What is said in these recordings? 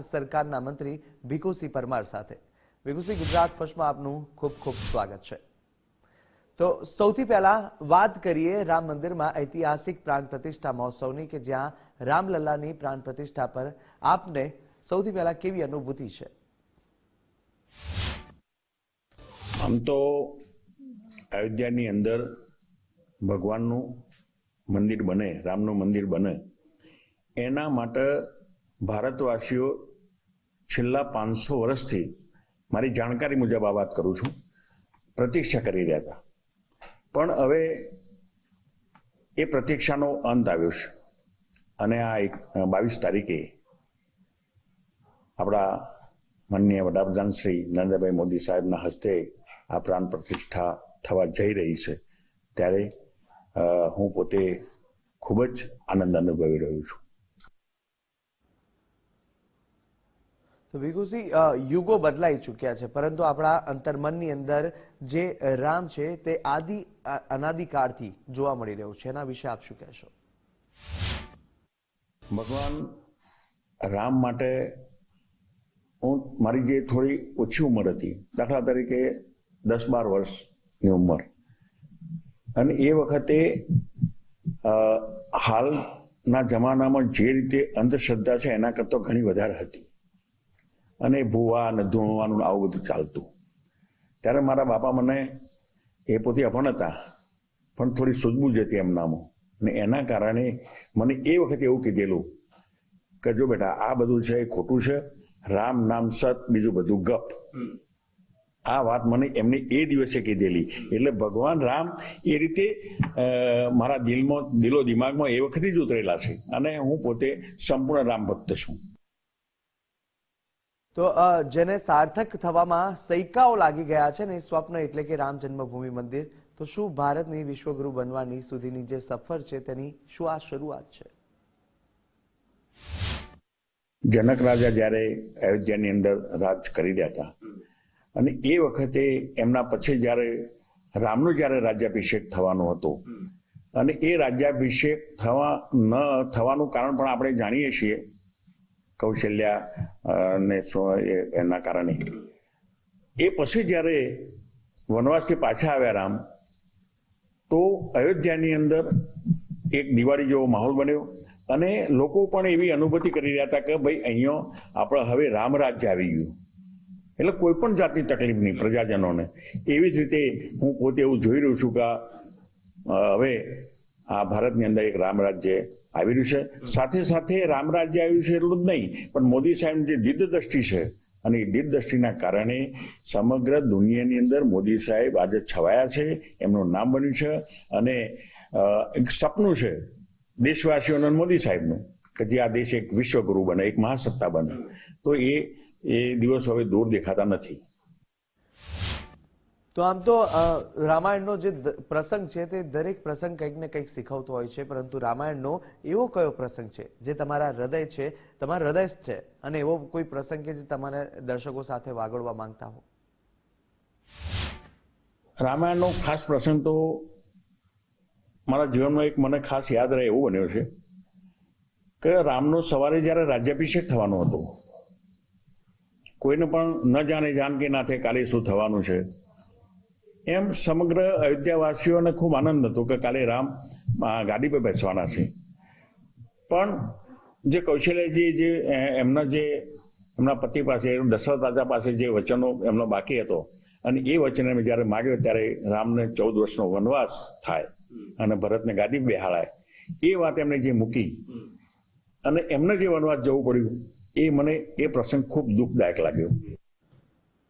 સરકારના મંત્રી ભીખુસિંહ પરમાર સાથે. ભીખુસિંહ ગુજરાત ફર્સ્ટમાં આપનું ખૂબ ખૂબ સ્વાગત છે. તો સૌથી પહેલા વાત કરીએ રામ મંદિરમાં ઐતિહાસિક પ્રાણ પ્રતિષ્ઠા મહોત્સવની કે જ્યાં રામલલ્લાની પ્રાણ પ્રતિષ્ઠા પર આપને સૌથી પહેલા કેવી અનુભૂતિ છે? આમ તો અયોધ્યાની અંદર ભગવાનનું મંદિર બને, રામનું મંદિર બને, એના માટે ભારતવાસીઓ છેલ્લા પાંચસો વર્ષથી મારી જાણકારી મુજબ આ વાત કરું છું. પ્રતીક્ષા કરી રહ્યા હતા. પણ હવે એ પ્રતીક્ષાનો અંત આવ્યો છે. અને આ એક બાવીસ તારીખે આપણા માનનીય વડાપ્રધાન શ્રી નરેન્દ્રભાઈ મોદી સાહેબના હસ્તે આ પ્રાણ પ્રતિષ્ઠા થવા જઈ રહી છે. ત્યારે હું પોતે ખૂબ જ આનંદ અનુભવી રહ્યો છું. તો ભીખુસિંહ અ, યુગો બદલાઈ ચૂક્યા છે પરંતુ આપણા અંતર્મનની અંદર જે રામ છે તે આદિ અનાદિકાળથી જોવા મળી રહ્યું છે. એના વિશે આપ શું કહેશો? ભગવાન રામ માટે હું મારી જે થોડી ઓછી ઉંમર હતી દાખલા તરીકે દસ બાર વર્ષની ઉંમર અને એ વખતે હાલના જમાનામાં જે રીતે અંધશ્રદ્ધા છે એના કરતાં ઘણી વધારે હતી. અને ભૂવા અને ધૂણવાનું આવું બધું ચાલતું. ત્યારે મારા બાપા મને એ પોતે અભણ હતા પણ થોડી સૂઝબૂਝ હતી એમનામાં અને એના કારણે મને એ વખતે એવું કીધેલું કે જો બેટા આ બધું છે એ ખોટું છે રામ નામ સત બીજું બધું ગપ. આ વાત મને એમને એ દિવસે કીધેલી. એટલે ભગવાન રામ એ રીતે મારા દિલમાં દિલો દિમાગમાં એ વખતે જ ઉતરેલા છે. અને હું પોતે સંપૂર્ણ રામ ભક્ત છું. તો જેને સાર્થક થવામાં સૈકાઓ લાગી ગયા છે ને સ્વપ્ન એટલે કે રામ જન્મભૂમિ મંદિર તો શું ભારતની વિશ્વગુરુ બનવાની સુધીની જે સફર છે તેની શું આ શરૂઆત છે? જનક રાજા જ્યારે અયોધ્યાની અંદર રાજ કરી રહ્યા હતા અને એ વખતે એમના પછી જ્યારે રામનો જ્યારે રાજ્યાભિષેક થવાનો હતો અને એ રાજ્યાભિષેક થવા ન થવાનું કારણ પણ આપણે જાણીએ છીએ કૌશલ્યા ને એના કારણે. એ પછી જ્યારે વનવાસથી પાછા આવ્યા રામ, તો અયોધ્યાની અંદર એક દિવાળી જેવો માહોલ બન્યો અને લોકો પણ એવી અનુભૂતિ કરી રહ્યા હતા કે ભાઈ અહીંયા આપણે હવે રામ રાજ્ય આવી ગયું. એટલે કોઈ પણ જાતની તકલીફ નહીં પ્રજાજનોને. એવી જ રીતે હું પોતે એવું જોઈ રહ્યું છું કે હવે આ ભારતની અંદર એક રામ રાજ્ય આવી રહ્યું છે. સાથે સાથે રામ રાજ્ય આવ્યું છે એટલું જ નહીં, પણ મોદી સાહેબની જે દીર્ઘદ્રષ્ટિ છે અને એ દીર્ઘદ્રષ્ટિના કારણે સમગ્ર દુનિયાની અંદર મોદી સાહેબ આજે છવાયા છે, એમનું નામ બન્યું છે અને એક સપનું છે દેશવાસીઓનું મોદી સાહેબનું કે જે આ દેશ એક વિશ્વગુરુ બને, એક મહાસત્તા બને. તો એ એ દિવસો હવે દૂર દેખાતા નથી. તો આમ તો રામાયણનો જે પ્રસંગ છે તે દરેક પ્રસંગ કંઈક ને કંઈક શીખવતો હોય છે, પરંતુ રામાયણનો એવો કયો પ્રસંગ છે, જે તમારા હૃદય છે, તમારા હૃદય છે, અને એવો કોઈ પ્રસંગ કે જે તમારે દર્શકો સાથે વાગડવા માંગતા હો? રામાયણનો ખાસ પ્રસંગ તો મારા જીવનમાં એક મને ખાસ યાદ રહે એવું બન્યો છે, કે રામનો સવારે જ્યારે રાજ્યાભિષેક થવાનો હતો, કોઈને પણ ન જાણે ના કાલે શું થવાનું છે એમ સમગ્ર અયોધ્યાવાસીઓને ખૂબ આનંદ હતો કે કાલે રામ ગાદી પર બેસવાના છે. પણ જે કૌશલ્યજી જે એમના જે, એમના પતિ પાસે દશરથ રાજા પાસે જે વચનો એમનો બાકી હતો, અને એ વચન એમ જ્યારે માગ્યો ત્યારે રામને ચૌદ વર્ષનો વનવાસ થાય અને ભરતને ગાદી બેહાળાય એ વાત એમણે જે મૂકી અને એમને જે વનવાસ જવું પડ્યું, એ મને એ પ્રસંગ ખૂબ દુઃખદાયક લાગ્યો.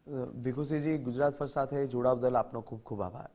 ભીખુસિંહજી ગુજરાત ફર્સ્ટ સાથે જોડાવ બદલ આપનો ખૂબ ખૂબ આભાર.